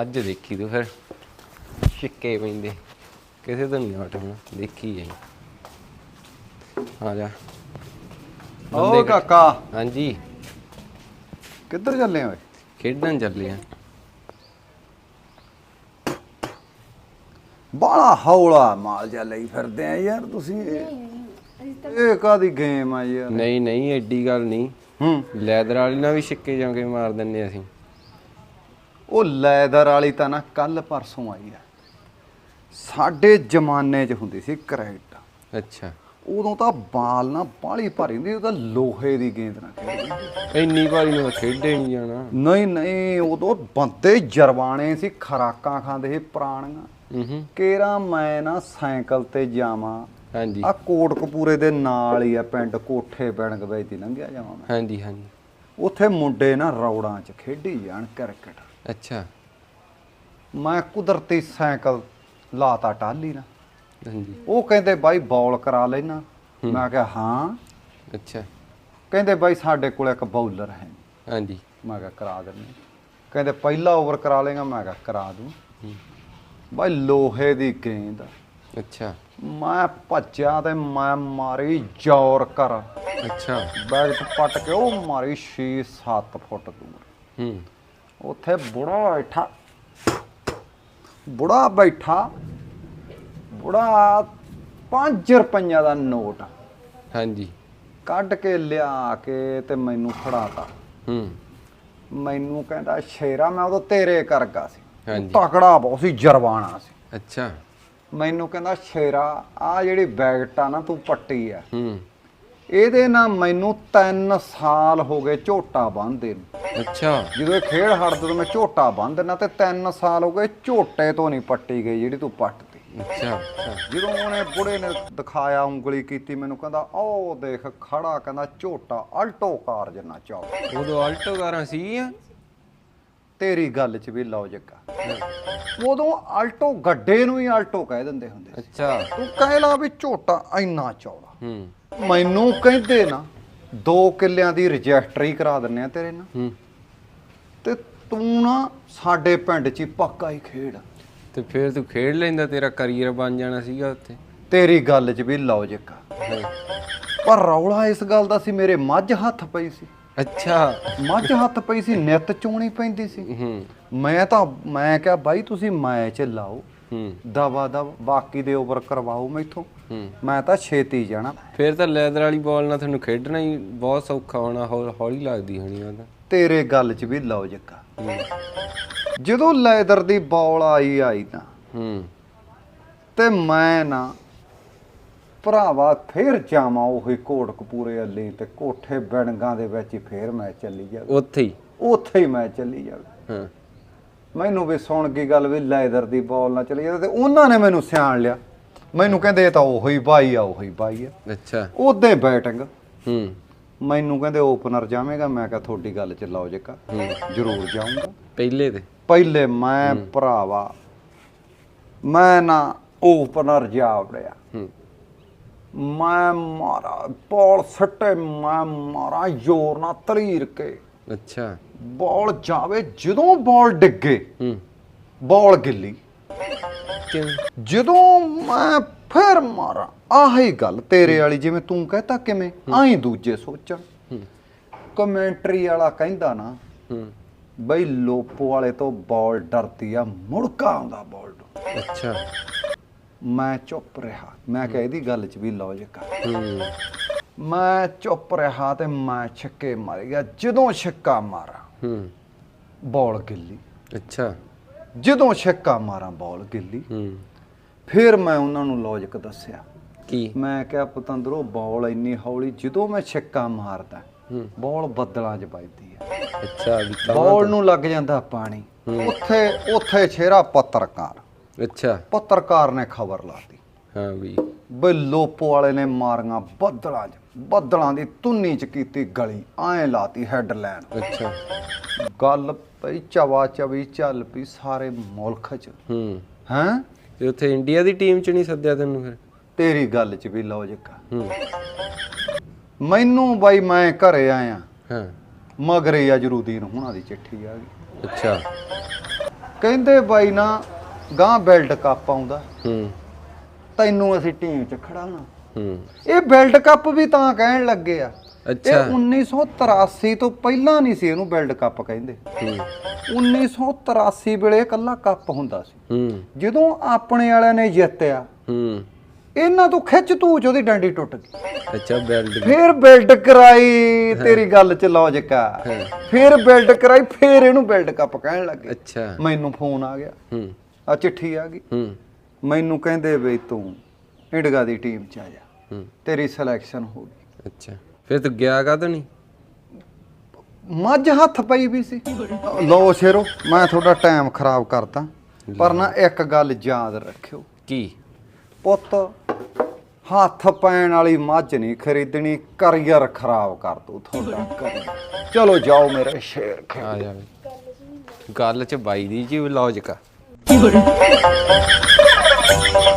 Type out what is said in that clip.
ਅੱਜ ਦੇਖੀ ਤੂੰ ਫਿਰ। ਛਿੱਕੇ ਪੈਂਦੇ। ਕਿਸੇ ਤੋਂ ਨਹੀਂ ਹਟਣਾ। ਦੇਖੀ ਜਾਈ। ਆ ਜਾ। ਓ ਬੰਦੇ ਕਾਕਾ। ਹਾਂਜੀ। ਕਿੱਧਰ ਚੱਲੇ ਓਏ? ਖੇਡਣ ਚੱਲੇ ਆ। ਬਾਲਾ ਹੌਲਾ ਮਾਲ ਜਾ ਲਈ ਫਿਰਦੇ ਆ ਯਾਰ ਤੁਸੀਂ। ਇਹ ਕਾਦੀ ਗੇਮ ਆ ਯਾਰ। ਨਹੀਂ ਨਹੀਂ ਐਡੀ ਗੱਲ ਨਹੀਂ। ਹੂੰ। ਲੈਦਰ ਵਾਲੀ ਨਾਲ ਵੀ ਛਿੱਕੇ ਜਾਂਗੇ ਮਾਰ ਦਿੰਨੇ ਅਸੀਂ। ਉਹ ਲੈਦਰ ਵਾਲੀ ਤਾਂ ਨਾ ਕੱਲ ਪਰਸੋਂ ਆਈ ਆ ਸਾਡੇ ਜ਼ਮਾਨੇ 'ਚ ਹੁੰਦੀ ਸੀ ਕ੍ਰਿਕਟ ਅੱਛਾ। ਉਦੋਂ ਤਾਂ ਬਾਲ ਨਾ ਬਾਲੀ ਭਾਰੀ ਹੁੰਦੀ ਉਹ ਤਾਂ ਲੋਹੇ ਦੀ ਗੇਂਦ ਨਾਲ ਖੇਡਦੇ ਇੰਨੀ ਵਾਰੀ ਨੂੰ ਖੇਡੇ ਨਹੀਂ ਜਾਣਾ। ਨਹੀਂ ਨਹੀਂ ਉਦੋਂ ਬੰਦੇ ਜਰਵਾਣੇ ਸੀ ਖਰਾਕਾਂ ਖਾਂਦੇ ਸੀ ਪੁਰਾਣੀਆਂ। ਹੂੰ ਕੇਰਾ ਮੈਂ ਨਾ ਸਾਈਕਲ ਤੇ ਜਾਵਾਂ ਹਾਂਜੀ। ਆ ਕੋਟਕਪੂਰੇ ਦੇ ਨਾਲ ਹੀ ਆ ਪਿੰਡ ਕੋਠੇ ਪਿੰਡ ਵਿੱਚ ਦੀ ਲੰਘਿਆ ਜਾਵਾਂ ਮੈਂ। ਹਾਂਜੀ ਹਾਂਜੀ। ਉੱਥੇ ਮੁੰਡੇ ਨਾ ਰੌੜਾਂ 'ਚ ਖੇਡੀ ਜਾਣ ਕ੍ਰਿਕਟ। ਅੱਛਾ। ਮੈਂ ਕੁਦਰਤੀ ਸਾਈਕਲ ਲਾਤਾ ਟਾਲੀ ਨਾ ਹਾਂਜੀ। ਉਹ ਕਹਿੰਦੇ ਬਾਈ ਬੌਲ ਕਰਾ ਲੈਣਾ। ਮੈਂ ਕਿਹਾ ਹਾਂ। ਅੱਛਾ। ਕਹਿੰਦੇ ਬਾਈ ਸਾਡੇ ਕੋਲ ਇੱਕ ਬੌਲਰ ਹੈ। ਹਾਂਜੀ। ਮੈਂ ਕਿਹਾ ਕਰਾ ਦਿੰਦੇ ਕਹਿੰਦੇ ਪਹਿਲਾ ਓਵਰ ਕਰਾ ਲੇਗਾ ਮੈਂ ਕਿਹਾ ਕਰਾ ਦੂੰ। ਬਾਈ ਲੋਹੇ ਦੀ ਗੇਂਦ। ਅੱਛਾ। ਮੈਂ ਭੱਜਿਆ ਤੇ ਮੈਂ ਮਾਰੀ ਜ਼ੋਰ ਕਰ ਅੱਛਾ। ਚ ਪੱਟ ਕੇ ਉਹ ਮਾਰੀ 6-7 ਫੁੱਟ ਦੂਰ। ਹੂੰ। ਉੱਥੇ ਬੁੜਾ ਬੈਠਾ। ਬੁੜਾ ਬੈਠਾ। ਬੁੜਾ 5 ਰੁਪਈਆ ਦਾ ਨੋਟ ਹਾਂਜੀ। ਕੱਢ ਕੇ ਲਿਆ ਕੇ ਤੇ ਮੈਨੂੰ ਫੜਾਤਾ। ਹੂੰ। ਮੈਨੂੰ ਕਹਿੰਦਾ ਸ਼ੇਰਾ ਮੈਂ ਉਦੋਂ ਤੇਰੇ ਕਰਗਾ ਸੀ। ਹਾਂਜੀ। ਤਕੜਾ ਬਹੁਤ ਸੀ ਜਰਵਾਣਾ ਸੀ। ਅੱਛਾ। ਮੈਨੂੰ ਕਹਿੰਦਾ ਸ਼ੇਰਾ ਆ ਜਿਹੜੀ ਬੈਗਟ ਆ ਨਾ ਤੂੰ ਪੱਟੀ ਆ ਹੂੰ। ਇਹਦੇ ਨਾਲ ਮੈਨੂੰ 3 ਸਾਲ ਹੋ ਗਏ ਝੋਟਾ ਬੰਨਦੇ ਨੂੰ। ਅੱਛਾ। ਜਦੋਂ ਇਹ ਖੇਡ ਹਟਦਾ ਤਾਂ ਮੈਂ ਝੋਟਾ ਬੰਨ ਤੇ 3 ਸਾਲ ਹੋ ਗਏ ਝੋਟੇ ਤੋਂ ਨਹੀਂ ਪੱਟੀ ਗਈ ਜਿਹੜੀ ਤੂੰ ਪੱਟਦੀ ਅੱਛਾ ਜਦੋਂ ਉਹਨੇ ਬੁੜੇ ਨੇ ਦਿਖਾਇਆ ਉਂਗਲੀ ਕੀਤੀ ਮੈਨੂੰ ਕਹਿੰਦਾ ਉਹ ਦੇਖ ਖੜਾ ਕਹਿੰਦਾ ਝੋਟਾ ਅਲਟੋ ਕਾਰ ਜਿੰਨਾ ਚੌੜਾ ਉਦੋਂ ਆਲਟੋ ਕਾਰਾਂ ਸੀਗੀਆਂ? ਤੇਰੀ ਗੱਲ 'ਚ ਵੀ ਲੌਜਿਕ ਆ ਉਦੋਂ ਅਲਟੋ ਗੱਡੇ ਨੂੰ ਹੀ ਅਲਟੋ ਕਹਿ ਦਿੰਦੇ ਹੁੰਦੇ ਸੀ। ਅੱਛਾ। ਤੂੰ ਕਹਿ ਲਾ ਵੀ ਝੋਟਾ ਇੰਨਾ ਚੌੜਾ। ਹੂੰ। ਮੈਨੂੰ ਕਹਿੰਦੇ ਨਾ 2 ਕਿੱਲਿਆਂ ਦੀ ਰਜਿਸਟਰੀ ਕਰਾ ਦਿੰਨੇ ਆ ਤੇਰੇ ਨਾਲ। ਹੂੰ। ਤੇ ਤੂੰ ਨਾ ਸਾਡੇ ਪਿੰਡ 'ਚ ਹੀ ਪੱਕਾ ਹੀ ਖੇਡ। ਤੇ ਫਿਰ ਤੂੰ ਖੇਡ ਲੈਂਦਾ ਤੇਰਾ ਕੈਰੀਅਰ ਬਣ ਜਾਣਾ ਸੀਗਾ ਉੱਥੇ। ਤੇਰੀ ਗੱਲ 'ਚ ਵੀ ਲੌਜਿਕ ਆ ਪਰ ਰੌਲਾ ਇਸ ਗੱਲ ਦਾ ਸੀ ਮੇਰੇ ਮੱਝ ਹੱਥ ਪਈ ਸੀ। ਅੱਛਾ। ਮੱਝ ਹੱਥ ਪਈ ਸੀ ਨਿੱਤ ਚੋਣੀ ਪੈਂਦੀ ਸੀ। ਹੂੰ। ਮੈਂ ਤਾਂ ਮੈਂ ਕਿਹਾ ਬਾਈ ਤੁਸੀਂ ਮੈਚ ਲਾਓ। ਹੂੰ। ਦਵਾ ਦਵ ਬਾਕੀ ਦੇ ਓਵਰ ਕਰਵਾਓ ਮੈਥੋਂ। ਹੂੰ। ਮੈਂ ਤਾਂ ਛੇਤੀ ਜਾਣਾ। ਫਿਰ ਤਾਂ ਲੈਦਰ ਵਾਲੀ ਬਾਲ ਨਾਲ ਤੁਹਾਨੂੰ ਖੇਡਣਾ ਹੀ ਬਹੁਤ ਸੌਖਾ ਹੋਣਾ ਹੌ- ਹੌਲੀ ਲੱਗਦੀ ਹੋਣੀ ਉਹ ਤਾਂ। ਤੇਰੇ ਗੱਲ 'ਚ ਵੀ ਲੌਜਿਕ ਆ ਜਦੋਂ ਲੈਦਰ ਦੀ ਬਾਲ ਆਈ ਆਈ ਤਾਂ ਹੂੰ। ਤੇ ਮੈਂ ਨਾ ਭਰਾਵਾ ਫੇਰ ਜਾਵਾਂ ਉਹੀ ਕੋਟਕਪੂਰੇ ਅੱਲੇ ਤੇ ਕੋਠੇ ਬਿਣਗਾਂ ਦੇ ਵਿੱਚ ਹੀ ਫੇਰ ਮੈਂ ਚੱਲੀ ਜਾਵੇ। ਉੱਥੇ ਹੀ? ਉੱਥੇ ਹੀ ਮੈਂ ਚੱਲੀ ਜਾਵੇ। ਹਾਂ। ਮੈਨੂੰ ਵੀ ਸੁਣ ਕੇ ਗੱਲ ਵੀ ਲੈਦਰ ਦੀ ਬਾਲ ਨਾਲ ਚੱਲੀ ਜਾਂਦੇ ਤੇ ਉਹਨਾਂ ਨੇ ਮੈਨੂੰ ਸਿਆਣ ਲਿਆ। ਮੈਨੂੰ ਕਹਿੰਦੇ ਇਹ ਤਾਂ ਉਹੀ ਬਾਈ ਆ ਉਹੀ ਬਾਈ ਆ। ਅੱਛਾ। ਉਹਦੇ ਬੈਟਿੰਗ। ਹੂੰ। ਮੈਨੂੰ ਕਹਿੰਦੇ ਓਪਨਰ ਜਾਵੇਂਗਾ ਮੈਂ ਕਿਹਾ ਤੁਹਾਡੀ ਗੱਲ 'ਚ ਲੌਜਿਕ ਆ ਜ਼ਰੂਰ ਜਾਊਂਗਾ। ਪਹਿਲੇ ਤੇ ਪਹਿਲੇ ਮੈਂ ਭਰਾਵਾ ਮੈਂ ਨਾ ਓਪਨਰ ਜਾ ਵੜਿਆ। ਮੈਂ ਮਾਰਾ ਬਾਲ ਸੱਟੇ ਮੈਂ ਮਾਰਾ ਜ਼ੋਰ ਨਾਲ ਤਰੀਰ ਕੇ। ਅੱਛਾ। ਬਾਲ ਜਾਵੇ ਜਦੋਂ ਬਾਲ ਡਿੱਗੇ ਹੂੰ। ਬਾਲ ਗਿੱਲੀ। ਜਦੋਂ ਮੈਂ ਫਿਰ ਮਾਰਾਂ। ਆਹੀ ਗੱਲ ਤੇਰੇ ਵਾਲੀ ਜਿਵੇਂ ਤੂੰ ਕਹਤਾ ਕਿਵੇਂ ਆਈ ਦੂਜੇ ਸੋਚਣ। ਕਮੈਂਟਰੀ ਵਾਲਾ ਕਹਿੰਦਾ ਨਾ ਬਈ ਲੋਪੋ ਵਾਲੇ ਤੋਂ ਬਾਲ ਡਰਦੀ ਆ ਮੁੜਕਾ ਆਉਂਦਾ ਬਾਲ ਅੱਛਾ। ਮੈਂ ਚੁੱਪ ਰਿਹਾ। ਮੈਂ ਕਿਹਾ ਇਹਦੀ ਗੱਲ 'ਚ ਵੀ ਲੌਜਿਕ ਆ। ਮੈਂ ਚੁੱਪ ਰਿਹਾ ਤੇ ਮੈਂ ਛੱਕੇ ਮਾਰ ਗਿਆ। ਜਦੋਂ ਛੱਕਾ ਮਾਰਾਂ ਹੂੰ। ਬਾਲ ਗਿੱਲੀ। ਅੱਛਾ। ਜਦੋਂ ਛੱਕਾ ਮਾਰਾਂ ਬਾਲ ਗਿੱਲੀ। ਹੂੰ। ਫਿਰ ਮੈਂ ਉਹਨਾਂ ਨੂੰ ਲੌਜਿਕ ਦੱਸਿਆ। ਕੀ? ਮੈਂ ਕਿਹਾ ਪਤੰਦਰੋ ਬਾਲ ਇੰਨੀ ਹੌਲੀ ਜਦੋਂ ਮੈਂ ਛੱਕਾ ਮਾਰਦਾ ਬਾਲ ਬੱਦਲਾਂ 'ਚ ਵੱਜਦੀ ਹੈ ਅੱਛਾ ਵੀ ਬਾਲ ਨੂੰ ਲੱਗ ਜਾਂਦਾ ਪਾਣੀ। ਉੱਥੇ ਉੱਥੇ ਛੇਰਾ ਪੱਤਰਕਾਰ। ਅੱਛਾ। ਪੱਤਰਕਾਰ ਨੇ ਖਬਰ ਲਾਤੀ ਹਾਂ ਵੀ। ਬਈ ਲੋਪੋ ਵਾਲੇ ਨੇ ਮਾਰੀਆਂ ਬੱਦਲਾਂ 'ਚ। ਬੱਦਲਾਂ ਦੀ ਤੁੰਨੀ 'ਚ ਕੀਤੀ ਗਲੀ। ਐਂ ਲਾਤੀ ਹੈਡਲਾਈਨ ਅੱਛਾ। ਗੱਲ ਪਈ ਚਵਾ ਚਵੀ ਚੱਲ ਪਈ ਸਾਰੇ ਮੁਲਕ 'ਚ। ਹੂੰ। ਹੈਂ? ਤੇ ਉੱਥੇ ਇੰਡੀਆ ਦੀ ਟੀਮ ਚ ਨਹੀਂ ਸੱਦਿਆ ਤੈਨੂੰ ਫਿਰ? ਤੇਰੀ ਗੱਲ 'ਚ ਵੀ ਲੌਜਿਕ ਆ ਹੂੰ ਮੈਨੂੰ ਬਾਈ ਮੈਂ ਘਰੇ ਆਇਆ। ਹਾਂ। ਮਗਰੇ ਅਜਰੂਦੀਨ ਹੁਣਾਂ ਦੀ ਚਿੱਠੀ ਆ ਗਈ। ਅੱਛਾ। ਕਹਿੰਦੇ ਬਾਈ ਨਾ ਗਾਂ ਬਿਲਡ ਕੱਪ ਆਉਂਦਾ। ਹੂੰ। ਤੈਨੂੰ ਅਸੀਂ ਟੀਮ 'ਚ ਖੜਾਉਣਾ। ਹੂੰ। ਇਹ ਬਿਲਡ ਕੱਪ ਵੀ ਤਾਂ ਕਹਿਣ ਲੱਗੇ ਆ। ਅੱਛਾ। 1983 ਤੋਂ ਪਹਿਲਾਂ ਨਹੀਂ ਸੀ ਇਹਨੂੰ ਬਿਲਡ ਕੱਪ ਕਹਿੰਦੇ। ਹੂੰ। 1983 ਵੇਲੇ ਇਕੱਲਾ ਕੱਪ ਹੁੰਦਾ ਸੀ। ਜਦੋਂ ਆਪਣੇ ਵਾਲਿਆਂ ਨੇ ਜਿੱਤਿਆ ਇਹਨਾਂ ਤੋਂ ਖਿੱਚ ਤੂੰ ਚ ਉਹਦੀ ਡੰਡੀ ਟੁੱਟ ਗਈ। ਅੱਛਾ ਬੈਲਟ ਫੇਰ ਬਿਲਡ ਕਰਾਈ ਤੇਰੀ ਗੱਲ ਚ ਲੌਜਿਕ ਆ। ਫੇਰ ਬਿਲਡ ਕਰਾਈ ਫੇਰ ਇਹਨੂੰ ਬਿਲਡ ਕੱਪ ਕਹਿਣ ਲੱਗੇ ਅੱਛਾ। ਮੈਨੂੰ ਫੋਨ ਆ ਗਿਆ। ਹੂੰ। ਆ ਚਿੱਠੀ ਆ ਗਈ। ਹੂੰ। ਮੈਨੂੰ ਕਹਿੰਦੇ ਬਈ ਤੂੰ ਇੰਡਗਾ ਦੀ ਟੀਮ ਚ ਆ ਜਾ। ਹੂੰ। ਤੇਰੀ ਸਿਲੈਕਸ਼ਨ ਹੋ ਗਈ। ਅੱਛਾ। ਫਿਰ ਤੂੰ ਗਿਆ ਕਾ ਨਹੀਂ ਮੱਝ ਹੱਥ ਪਈ ਵੀ ਸੀ। ਲੋ ਸ਼ੇਰੋ ਮੈਂ ਤੁਹਾਡਾ ਟਾਈਮ ਖਰਾਬ ਕਰਤਾ ਪਰ ਨਾ ਇੱਕ ਗੱਲ ਯਾਦ ਰੱਖਿਓ। ਕੀ? ਪੁੱਤ ਹੱਥ ਪੈਣ ਵਾਲੀ ਮੱਝ ਨਹੀਂ ਖਰੀਦਣੀ ਕਰੀਅਰ ਖਰਾਬ ਕਰ ਦੂ ਤੁਹਾਡਾ ਕਰੀਅਰ ਚਲੋ ਜਾਓ ਮੇਰੇ ਸ਼ੇਰ ਆ ਜਾ। ਗੱਲ ਚ ਬਾਈ ਦੀ ਜੀ ਲੌਜਿਕ ਆ।